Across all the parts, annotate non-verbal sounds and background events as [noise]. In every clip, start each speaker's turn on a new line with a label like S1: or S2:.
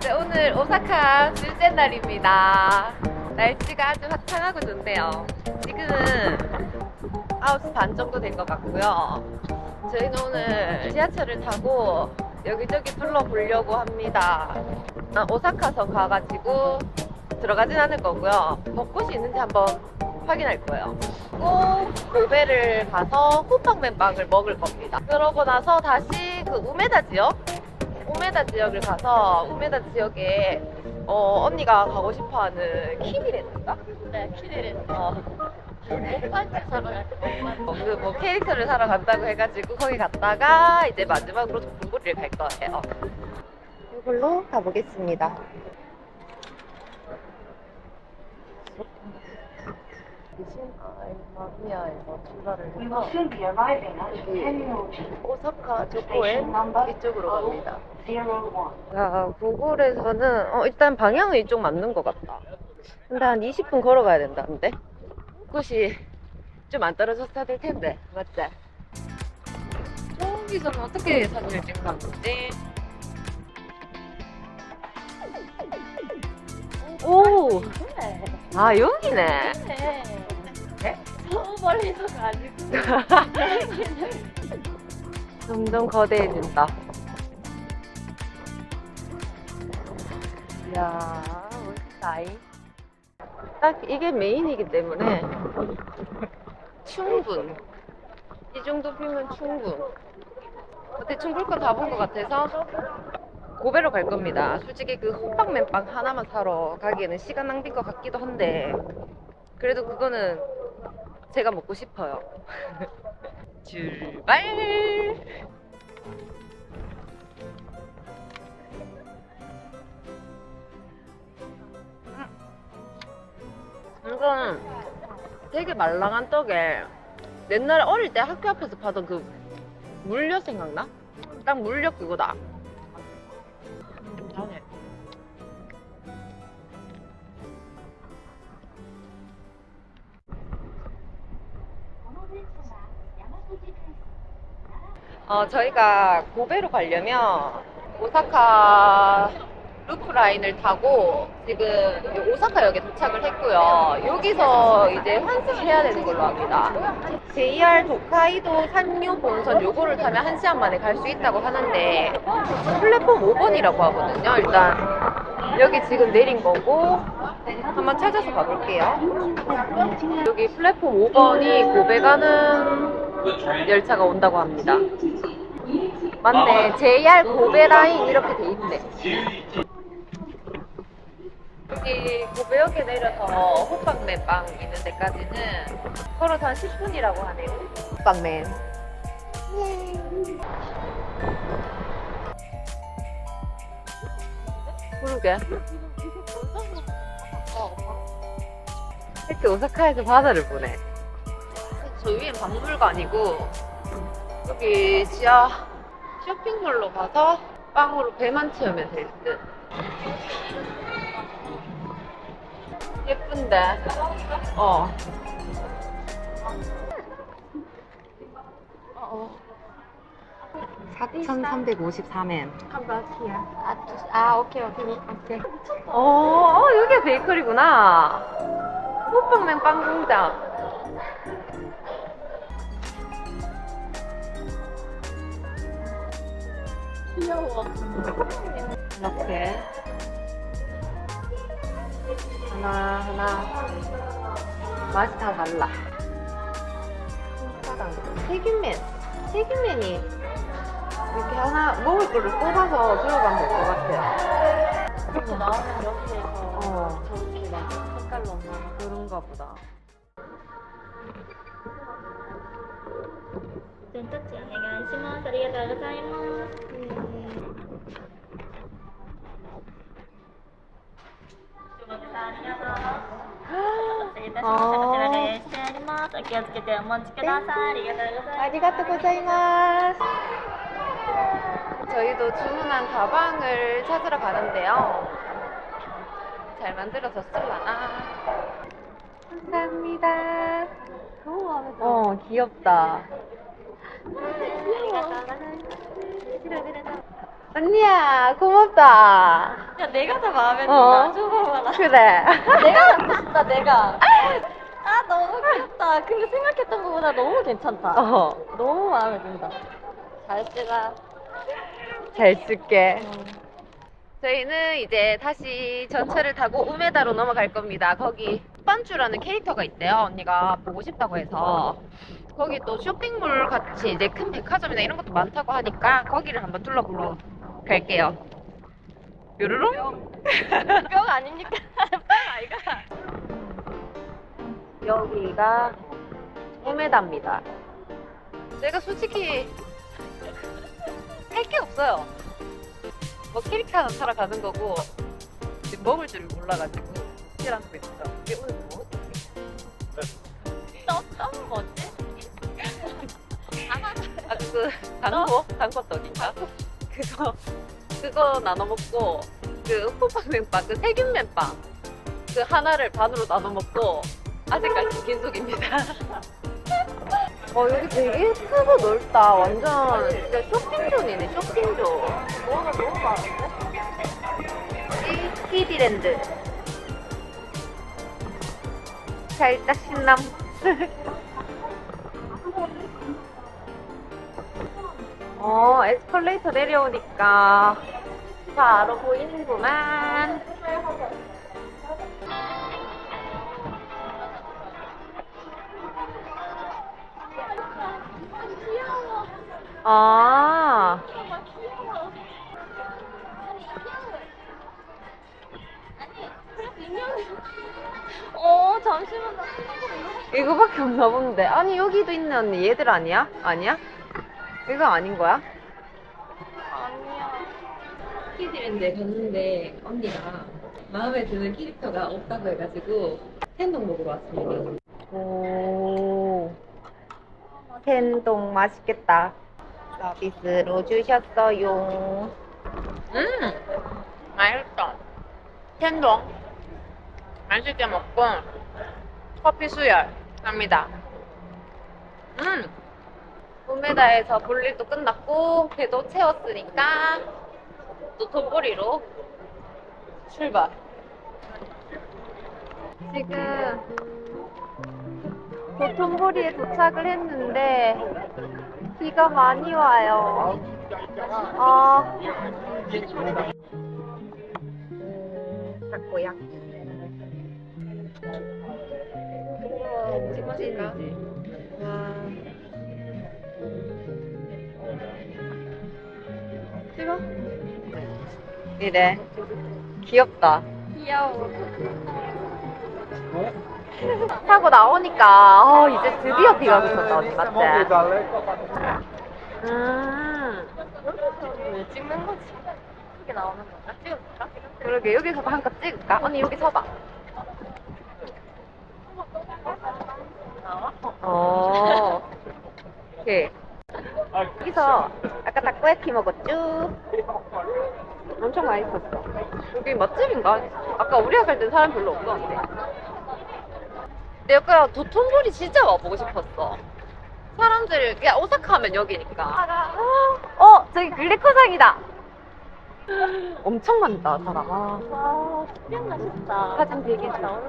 S1: 네, 오늘 오사카 둘째 날입니다. 날씨가 아주 화창하고 좋네요. 지금은 9시 반 정도 된 것 같고요. 저희는 오늘 지하철을 타고 여기저기 둘러보려고 합니다. 아, 오사카서 가가지고 들어가진 않을 거고요. 벚꽃이 있는지 한번 확인할 거예요. 꼭 고베를 가서 호빵맨빵을 먹을 겁니다. 그러고 나서 다시 그 우메다 지역 우메다 지역을 가서 우메다 지역에 어, 언니가 가고 싶어하는 키미랜드인가?
S2: 네, 키리를
S1: 어,
S2: 사러 갈때
S1: 그뭐 캐릭터를 사러 간다고 해가지고 거기 갔다가 이제 마지막으로 동굴을 갈 거예요. 이걸로 가보겠습니다. 마미야에서 출발을
S3: We will
S1: 해서
S3: soon be arriving at
S1: 여기
S3: Tenryuji,
S1: 오사카 조코엔 이쪽으로 갑니다.
S3: 01.
S1: 자, 구글에서는 어, 일단 방향은 이쪽 맞는 것 같다. 근데 한 20분 걸어가야 된다는데? 곳이 좀 안 떨어져서 타될 텐데, 맞지? 저기서는 어떻게 사진을 찍는 거지? 오!
S2: 네.
S1: 아, 여기네.
S2: 네.
S1: 네?
S2: 너무 멀리서가 아니고.
S1: 점점 거대해진다. 이야, 멋있다이. 딱 이게 메인이기 때문에 충분. 이 정도 비면 충분. 뭐 대충 볼건다본 것 같아서 고베로 갈 겁니다. 솔직히 그 호빵 맨빵 하나만 사러 가기에는 시간 낭비인 것 같기도 한데 그래도 그거는 제가 먹고 싶어요. [laughs] 출발! 이건 되게 말랑한 떡에 옛날에 어릴 때 학교 앞에서 파던 그 물엿 생각나? 딱 물엿 그거다. 어, 저희가 고베로 가려면 오사카 루프 라인을 타고 지금 이 오사카역에 도착을 했고요. 여기서 이제 환승을 해야 되는 걸로 합니다. JR 도카이도 산유 본선 요거를 타면 1시간 만에 갈 수 있다고 하는데 플랫폼 5번이라고 하거든요. 일단 여기 지금 내린 거고 한번 찾아서 가볼게요. 여기 플랫폼 5번이 고베 가는 열차가 온다고 합니다. 맞네. JR 고베 라인 이렇게 돼 있네. 여기 고베역에 내려서 호빵맨 빵 있는 데까지는 걸어서 한 10분이라고 하네요. 호빵맨. 그러게. 이렇게 오사카에서 바다를 보네. 저 위엔 박물관이고 여기 지하 쇼핑몰로 가서 빵으로 배만 채우면 될 듯. 예쁜데. 어. 어. 4,354엔.
S2: 아, 두- 아, 오케이, 오케이. 오케이.
S1: 어, 어, 여기가 베이커리구나. 호빵맨 빵 공장.
S2: 귀여워.
S1: 이렇게. 하나, 하나. 맛이 다 달라. 손가락. 세균맨. 세균맨이 이렇게 하나 먹을 거를 뽑아서 들어가면 될 것 같아요.
S2: 그리고 나오는 여기에서
S1: 어.
S2: 저렇게 막 색깔로 막.
S1: 그런가 보다.
S2: 全タッチお願いします。ありがとうございます。 ました。こちらご用意してあります。お気をつけてお持ちください。ありがとうございます。
S1: 아리가또 고자이마스. 저희도 주문한 가방을 찾으러 가는데요. 잘 만들어졌을라나? 감사합니다.
S2: 너무 마음에 들어.
S1: 어, 귀엽다.
S2: ありがとうございます。
S1: 언니야, 고맙다.
S2: 야 내가 더 마음에
S1: 어.
S2: 든다. 봐라.
S1: 그래.
S2: 내가 갖고 싶다 내가. 아 너무 귀엽다. 근데 생각했던 것보다 너무 괜찮다.
S1: 어,
S2: 너무 마음에 든다. 잘 쓰라.
S1: 잘 쓸게. 저희는 이제 다시 전철을 타고 우메다로 넘어갈 겁니다. 거기 빤쭈라는 캐릭터가 있대요. 언니가 보고 싶다고 해서. 거기 또 쇼핑몰 같이 이제 큰 백화점이나 이런 것도 많다고 하니까 거기를 한번 둘러보러 갈게요. 요르롱?
S2: 뿅 아닙니까? 뿅 아이가.
S1: 여기가 우메다입니다. 제가 솔직히 할 게 없어요. 뭐 캐릭터 하나 사러 가는 거고 이제 먹을 줄 몰라가지고 이랑 거 있어. 이게 오늘 뭐?
S2: 떡떡 뭐지?
S1: 아, 그 당고 당고 떡인가? 그거 그거 나눠 먹고 그 호빵면빵 그 세균면빵 그 하나를 반으로 나눠 먹고 아직까지 긴속입니다. 어 여기 되게 크고 넓다. 완전 진짜 쇼핑존이네 쇼핑존. 뭐가 너무 많은데? 키디랜드. 살짝 신남. [laughs] 어, 에스컬레이터 내려오니까 바로 보이는구만. 아,
S2: 어 잠시만 나
S1: 이거밖에 없나 본데. 아니, 여기도 있네, 언니. 얘들 아니야? 아니야? 이거 아닌 거야?
S2: 아니야.
S1: 키드랜드에 갔는데 언니가 마음에 드는 캐릭터가 없다고 해가지고 텐동 먹으러 왔습니다. 오, 텐동 맛있겠다. 서비스로 주셨어요. 음, 맛있다. 텐동 맛있게 먹고 커피 수혈 합니다. 음. 우메다에서 볼 일도 끝났고 배도 채웠으니까 또 돈벌이로 출발. 지금 도톤보리에 도착을 했는데 비가 많이 와요. 아, 음, takoyaki. 찍어줄까? 와. 찍어? 이래. 귀엽다.
S2: 귀여워.
S1: 타고 나오니까 어, 이제 드디어 비가 그쳤다 언니 맞지? 음
S2: 왜 찍는 거지? 이게 나오는 건가? 찍어볼까?
S1: 그러게 여기서도 한컷 찍을까? 언니 여기 서봐
S2: 나와?
S1: 어 오케이 여기서 아까 타코야키 먹었죠? 엄청 맛있었어 여기 맛집인가? 아까 우리가 갈 땐 사람 별로 없었는데 내가 도톤보리 진짜 와보고 싶었어 사람들 그냥 오사카 하면 여기니까 어 저기 글리커상이다 엄청 많다 사람 아.
S2: 와, 수영 맛있다.
S1: 사진 되게
S2: 나
S1: 좋아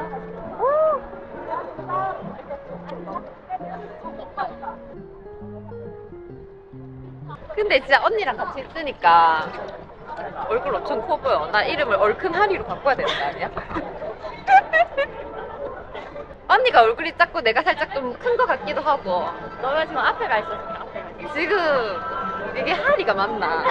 S1: 근데 진짜 언니랑 같이 있으니까 얼굴 엄청 커 보여. 나 이름을 얼큰 하리로 바꿔야 되는 거 아니야? [laughs] 언니가 얼굴이 작고 내가 살짝 좀 큰 거 같기도 하고
S2: 너가 지금 앞에 가 있었어. 앞에 가.
S1: 지금 이게 하리가 맞나?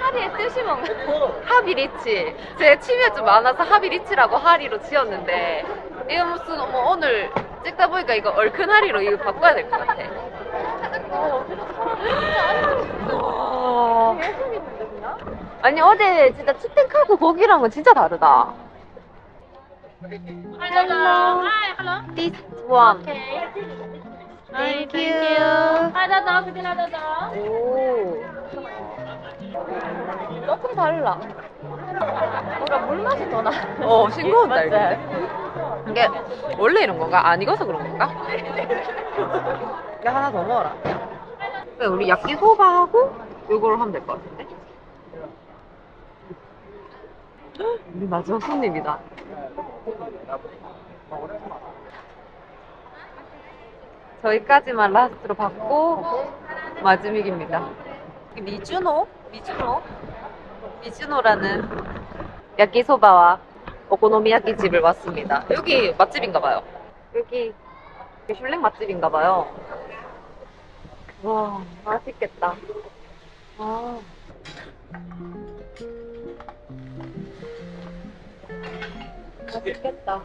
S2: 하리의 뜻이 뭔가? [laughs]
S1: 하비리치. 제 취미가 좀 많아서 하비리치라고 하리로 지었는데 이거 무슨 뭐 오늘 찍다 보니까 이거 얼큰 하리로 이거 바꿔야 될 것 같아. 와.
S2: 그냥?
S1: 아니 어제 진짜 치팅카고 거기랑은 진짜 다르다.
S2: Hello. Hi, hello.
S1: This one.
S2: Okay.
S1: Thank you.
S2: Hi, 다다. 그들 다다.
S1: 오. 조금 달라.
S2: 뭔가 물 맛이 더 나.
S1: 어 싱거운
S2: 맞지?
S1: 달걀. 이게 원래 이런 건가? 안 익어서 그런 건가? 이거 하나 더 먹어라. 그래, 우리 야끼소바하고 이걸 하면 될 것 같은데? [gasps] 우리 마지막 손님이다. 저희까지만 라스트로 받고 마지막입니다. 미주노? 미주노? 미주노라는 야끼소바와 오코노미야끼 집을 왔습니다. 여기 맛집인가봐요. 여기 슐랭 맛집인가봐요. 와, 맛있겠다. 아. 맛있겠다.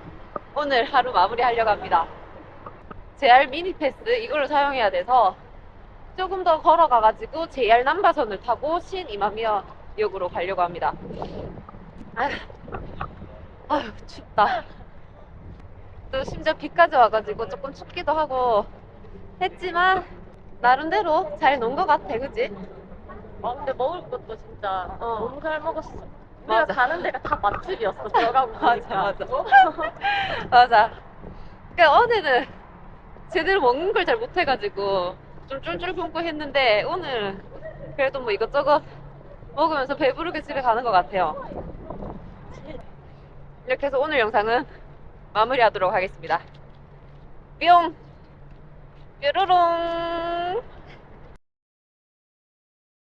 S1: 오늘 하루 마무리 하려고 합니다. JR 미니 패스 이걸로 사용해야 돼서 조금 더 걸어가가지고 JR 남바선을 타고 신이마미야역으로 가려고 합니다. 아휴, 아휴 춥다. 또 심지어 비까지 와가지고 조금 춥기도 하고 했지만 나름대로 잘 논 것 같아, 그지?
S2: 아 근데 먹을 것도 진짜
S1: 어.
S2: 너무 잘 먹었어. 우리가
S1: 맞아.
S2: 가는 데가 다 맛집이었어. [laughs] 들어가고 보니까.
S1: 맞아, [laughs] 맞아. 그러니까 어제는 제대로 먹는 걸 잘 못해가지고 좀 쫄쫄 굶고 했는데 오늘 그래도 뭐 이것저것 먹으면서 배부르게 집에 가는 것 같아요. 이렇게 해서 오늘 영상은 마무리하도록 하겠습니다. 뿅! 뾰로롱!